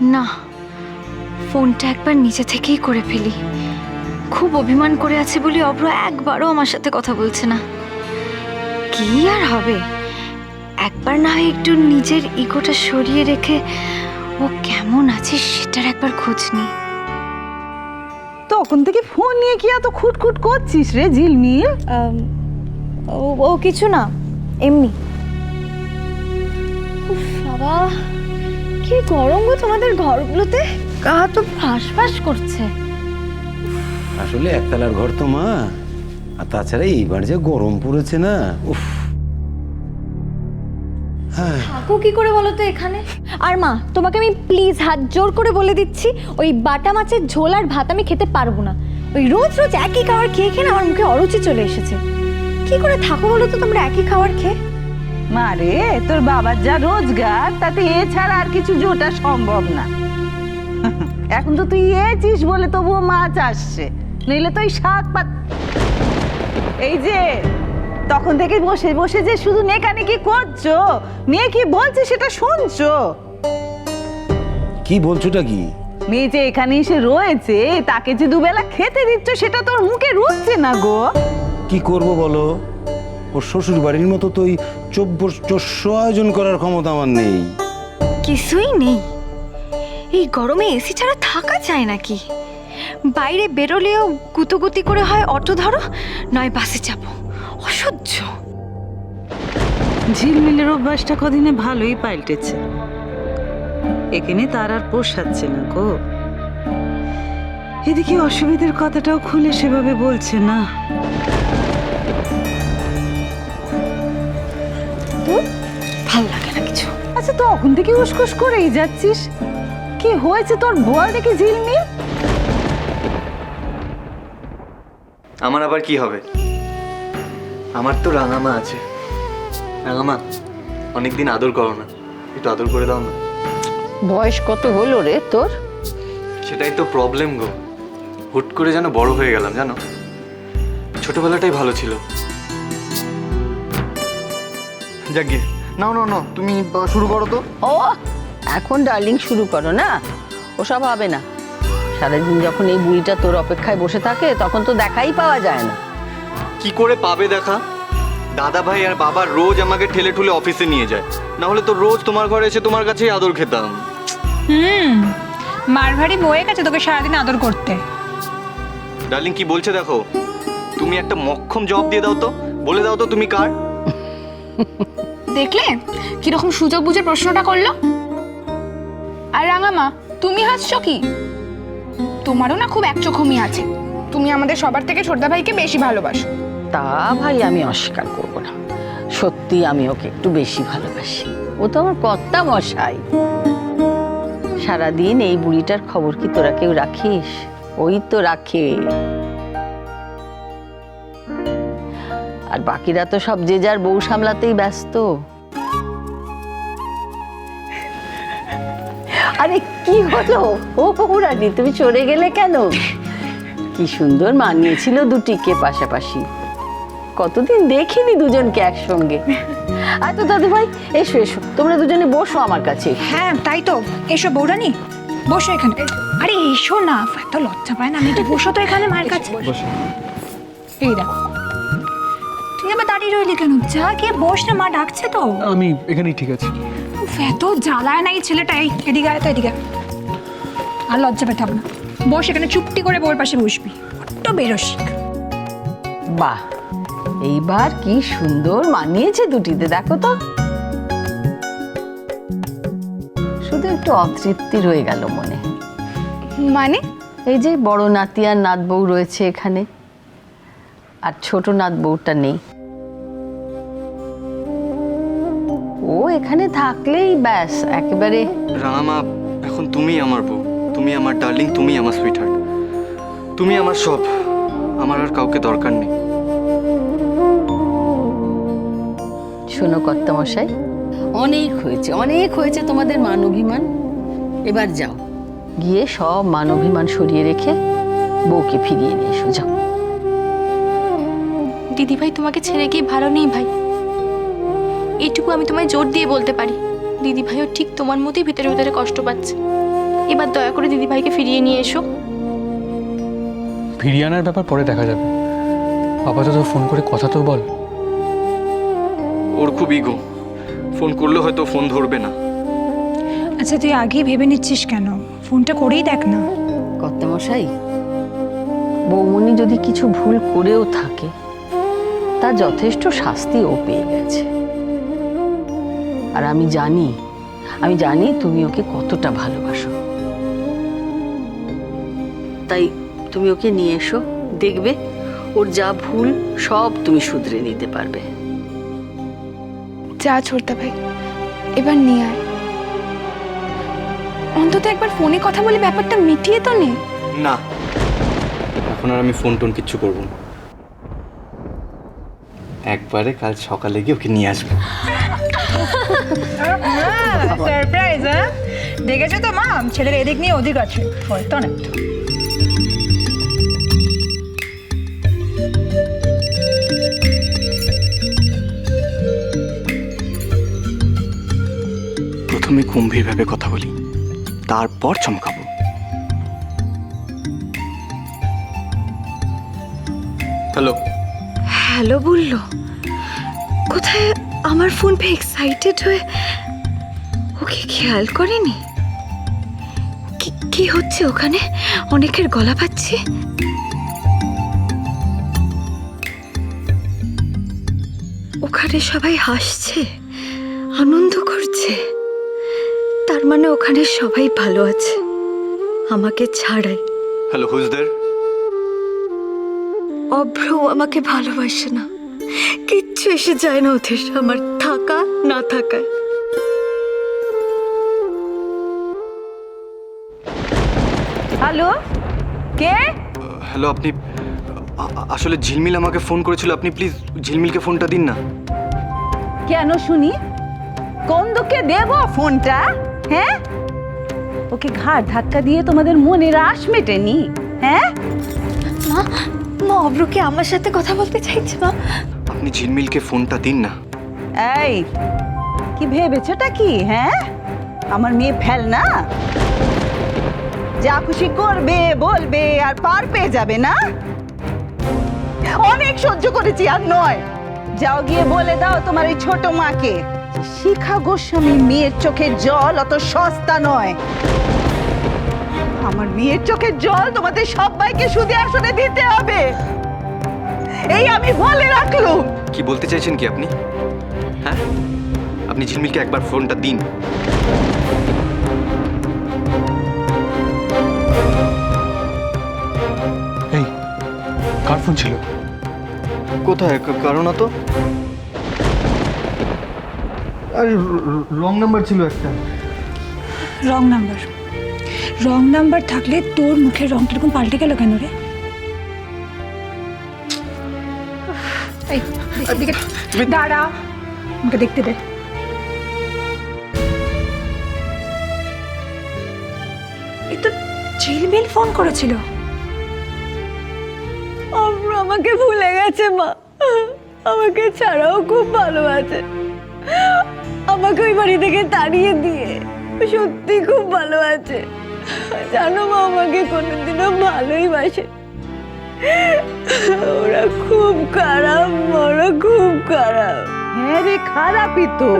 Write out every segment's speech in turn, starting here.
না ফোনটা একবার নিজে থেকেই করে ফেলি। খুব অভিমান করে আছে বলে অব্র একবারও আমার সাথে কথা বলছে না। কি আর হবে? একবার না হয় একটু নিজের ইগোটা সরিয়ে রেখে ও কেমন আছে সেটার একবার খোঁজ নিই। তখন থেকে ফোন নিয়ে কি এত খুটখুট করছিস রে ঝিলমিল ও ও কিছু না এমনি। উফ, বাবা। কি গরম গো তোমাদের ঘরগুলোতে? গা তো ফাঁস করছে। আসলে একতলার ঘর তো মা। আর তাছাড়া এইবার যে গরম পড়েছে না উফ। হ্যাঁ। থাকো কি করে বলো তো এখানে? আর মা তোমাকে আমি প্লিজ হাত জোর করে বলে দিচ্ছি ওই বাটা মাছের ঝোল আর ভাত আমি খেতে পারব না। ওই রোজ রোজ একই খাবার খেয়ে খেয়ে না আমার মুখে অরুচি চলে এসেছে। কি করে থাকো বলো তো তোমরা একই খাবার খেয়ে? মারে তোর বাবার যা রোজগার তাতে এছাড়া আর কিছু জোটা সম্ভব না। এখন তো তুই এছিস বলে তবুও মাছ আসছে নইলে তো ওই শাক পাত এই যে তখন থেকে বসে বসে যে শুধু নেকানি কি করছ? মেয়ে কি বলছে সেটা শুনছো? কি বলছোটা কি? মেয়ে যে এখানে এসে রয়েছে তাকে যে দুবেলা খেতে দিচ্ছ সেটা তোর মুখে রুচছে না গো। কি করব বলো? ওর শ্বশুর বাড়ির মতো তো ওই চব্বর চস্য আয়োজন করার ক্ষমতা আমার নেই। কিছুই নেই। এই গরমে এসি ছাড়া থাকা যায় নাকি? বাইরে বেরোলেও গুতুগুতি করে হয় অটো ধরো নয় বাসে যাব। অসহ্য। ঝিলমিলের অভ্যাসটা কদিনে ভালোই পাল্টেছে। এখানে তার আর পোষাচ্ছে না গো। এদিকে অসুবিধার কথাটাও খুলে সেভাবে বলছে না। তখন থেকে উসকুস করেই যাচ্ছিস? কি হয়েছে তোর বল দেখি ঝিলমিল? আমার আবার কি হবে? আমার তো রাঙামা আছে। রাঙামা অনেকদিন আদর করো না। একটু আদর করে দাও না। বয়স কত হলো রে তোর? সেটাই তো প্রবলেম গো। হুট করে যেন বড় হয়ে গেলাম জানো? ছোটবেলাটাই ভালো ছিল। যাক গিয়ে। নাও নাও নাও তুমি আহ, শুরু করো তো। ও এখন ডার্লিং শুরু করো না? ওসব হবে না। সারাদিন যখন এই বুড়িটা তোর অপেক্ষায় বসে থাকে তখন তো দেখাই পাওয়া যায় না। কি করে পাবে দেখা? দাদা ভাই আর বাবা রোজ আমাকে ঠেলে ঠুলে অফিসে নিয়ে যায়। না হলে তো রোজ তোমার ঘরে এসে তোমার কাছেই আদর খেতাম। হুম মারভারি বয়ে গেছে তোকে সারাদিন আদর করতে। ডার্লিং কি বলছে দেখো? তুমি একটা মক্ষম জবাব দিয়ে দাও তো। বলে দাও তো তুমি কার। দেখলে? কীরকম সুযোগ বুঝে প্রশ্নটা করল? আর রাঙামা তুমি হাসছো কি? তোমারও না খুব একচোখমি আছে। তুমি আমাদের সবার থেকে ছোটদা ভাইকে বেশি ভালোবাসো। তা ভাই, আমি অস্বীকার করব না। সত্যি আমি ওকে একটু বেশি ভালোবাসি। ও তো আমার কর্তা মশাই। সারাদিন এই বুড়িটার খবর কি তোরা কেউ রাখিস? ওই তো রাখে। আর বাকিরা তো সব যে যার বউ সামলাতেই ব্যস্ত। আরে কি হলো? ও রানী তুমি চলে গেলে কেন? কি সুন্দর মানিয়েছিল দুটিকে পাশাপাশি। কতদিন দেখিনি দুজনকে একসঙ্গে। আর তো দাদু ভাই এসো এসো তোমরা দুজনে বসো আমার কাছে। হ্যাঁ তাই তো। এসো বৌরানি বসো এখানে। আরে এসো না এত লজ্জা পায় না আমি একটু বসো তো এখানে মায়ের কাছে। এই দেখো। দাঁড়িয়ে রইলি কেন? যা গিয়ে বস না মা ডাকছে তো। আমি এখানেই ঠিক আছে। উফ, এত জ্বালায় না এই ছেলেটা এই এদিকে আয় তো এদিকে আয়। আর লজ্জা পেতে হবে না। বস এখানে চুপটি করে বউর পাশে বসবি। বড্ড বেরসিক। বাহ এইবার কি সুন্দর মানিয়েছে দুটিতে দেখো তো। শুধু একটু অতৃপ্তি রয়ে গেল মনে। মানে? এই যে বড় নাতি আর নাত বউ রয়েছে এখানে। আর ছোট নাত বউটা নেই। এখানে থাকলেই ব্যাস একেবারে। রাঙামা এখন তুমি আমার বউ। তুমি আমার ডার্লিং তুমি আমার সুইটহার্ট তুমি আমার সব। আমার আর কাউকে দরকার নেই। শোনো কর্তামশাই অনেক হয়েছে অনেক হয়েছে তোমাদের মান অভিমান এবার যাও। গিয়ে সব মান অভিমান সরিয়ে রেখে বউকে ফিরিয়ে নিয়ে এসো যাও। দিদি ভাই তোমাকে ছেড়ে গিয়ে ভালো নেই ভাই। এইটুকু আমি তোমায় জোর দিয়ে বলতে পারি। দিদি ভাইও ঠিক তোমার মতোই ভিতরে ভিতরে কষ্ট পাচ্ছে। এবার দয়া করে দিদিভাইকে ফিরিয়ে নিয়ে এসো। ফিরিয়ে আনার ব্যাপার পরে দেখা যাবে। আপাতত ফোন করে কথা তো বল। ওর খুব ইগো ফোন করলে হয়তো ফোন ধরবে না। আচ্ছা তুই আগেই ভেবে নিচ্ছিস কেন? ফোনটা করেই দেখ না। কর্তামশাই বৌমনি যদি কিছু ভুল করেও থাকে তার যথেষ্ট শাস্তি ও পেয়ে গেছে। আর আমি জানি আমি জানি তুমি ওকে কতটা ভালোবাসো। তাই তুমি ওকে নিয়ে এসো দেখবে ওর যা ভুল সব তুমি শুধরে নিতে পারবে। যা ছোড়তা ভাই এবার নিয়ে আয়। অন্তত একবার ফোনে কথা বলে ব্যাপারটা মিটিয়ে তো নে। না। এখন আর আমি ফোন টোন কিচ্ছু করব না। একবারে কাল সকালে গিয়ে ওকে নিয়ে আসব। সারপ্রাইজ হ্যাঁ দেখেছ তো মা? ছেলের এদিক নিয়ে ওদিক আছে। হয়তো না। প্রথমে গম্ভীরভাবে কথা বলি তারপর চমকাবো। হ্যালো। হ্যালো বলল। কোথায় আমার ফোন পেয়ে এক্সাইটেড হয়ে ওকে খেয়াল করেনি? কি কি হচ্ছে ওখানে? অনেকের গলা পাচ্ছি। ওখানে সবাই হাসছে আনন্দ করছে। তার মানে ওখানে সবাই ভালো আছে। আমাকে ছাড়াই। হ্যালো হুজদের অভ্র আমাকে ভালোবাসে না। কিচ্ছু এসে যায় না ওদের আমার থাকা না থাকায়। হ্যালো? কে? হ্যালো আপনি আ- আসলে ঝিলমিল আমাকে ফোন করেছিল আপনি প্লিজ ঝিলমিলকে ফোনটা দিন না। কেন শুনি? কোন দুঃখে দেব ফোনটা হ্যাঁ? ওকে ঘাড় ধাক্কা দিয়ে তোমাদের মনের আশ মেটেনি হ্যাঁ? মা মা অভ্রকে আমার সাথে কথা বলতে চাইছে মা। আপনি ঝিলমিলকে ফোনটা দিন না। এই, কি ভেবেছোটা কি হ্যাঁ? আমার মেয়ে ফেল না? যা খুশি করবে, বলবে, আর পার পেয়ে যাবে না? অনেক সহ্য করেছি, আর নয়। যাও গিয়ে বলে দাও তোমার এই ছোট মাকে। শিখা গোস্বামী মেয়ের চোখে জল অত সস্তা নয়। আমার মেয়ের চোখের জল তোমাদের সবাইকে সুদে আসনে দিতে হবে। এই আমি বলে রাখলুম। কি বলতে চাইছেন কি আপনি? হ্যাঁ? আপনি ঝিলমিলকে একবার ফোনটা দিন। এই কার ফোন ছিল? কোথায়? কা- কারও না তো? আরে রং নাম্বার ছিল একটা। Wrong number. রং নাম্বার থাকলে তোর মুখের রংটা এরকম পাল্টে গেল কেন রে? এই এদিকে দাঁড়া। আমাকে দেখতে দে। তো ঝিলমিল ফোন করেছিল। অভ্র আমাকে ভুলে গেছে, মা। আমাকে ছাড়াও খুব ভালোবাসে আমাকে ওই বাড়ি থেকে তাড়িয়ে দিয়ে সত্যি খুব ভালো আছে। জানো মা, আমাকে কোনোদিনও ভালোই বাসে ওরা খুব খারাপ ওরা খুব খারাপ। হ্যাঁ রে খারাপই তো।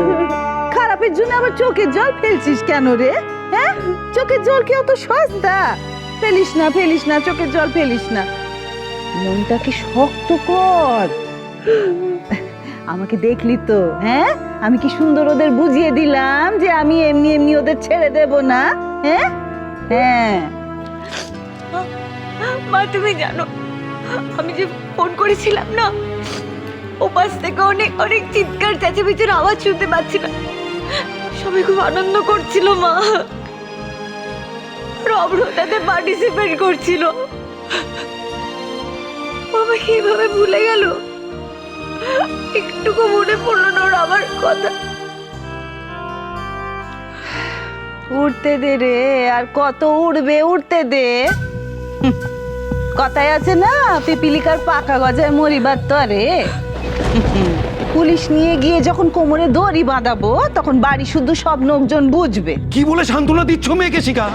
খারাপের জন্য আবার চোখের জল ফেলছিস কেন রে? হ্যাঁ? চোখের জল কি অত সস্তা? ফেলিস না ফেলিস না চোখের জল ফেলিস না। মনটাকে শক্ত কর। আমাকে দেখলি তো হ্যাঁ? আমি কি সুন্দর ওদের বুঝিয়ে দিলাম যে আমি এমনি এমনি ওদের ছেড়ে দেব না? হ্যাঁ? হ্যাঁ। মা তুমি জানো আমি যে ফোন করেছিলাম না ওপাশ থেকে অনেক অনেক চিৎকার, চেঁচামেচির আওয়াজ শুনতে পাচ্ছি না সবাই খুব আনন্দ করছিল, মা। রবর তাতে পার্টিসিপেট করছিল। বাবা কীভাবে ভুলে গেল। একটুকু মনে পড়ল না ওর আমার কথা। উঠতে দে রে, আর কত উড়বে উঠতে দে। কথায় আছে না, পিপিলিকার পাকা গজায় মরিবার তো আরে পুলিশ নিয়ে গিয়ে যখন কোমরে দড়ি বাঁধাবো, তখন বাড়ি শুদ্ধ সব লোকজন বুঝবে। কি বলে সান্ত্বনা দিচ্ছ মেয়েকে শিখা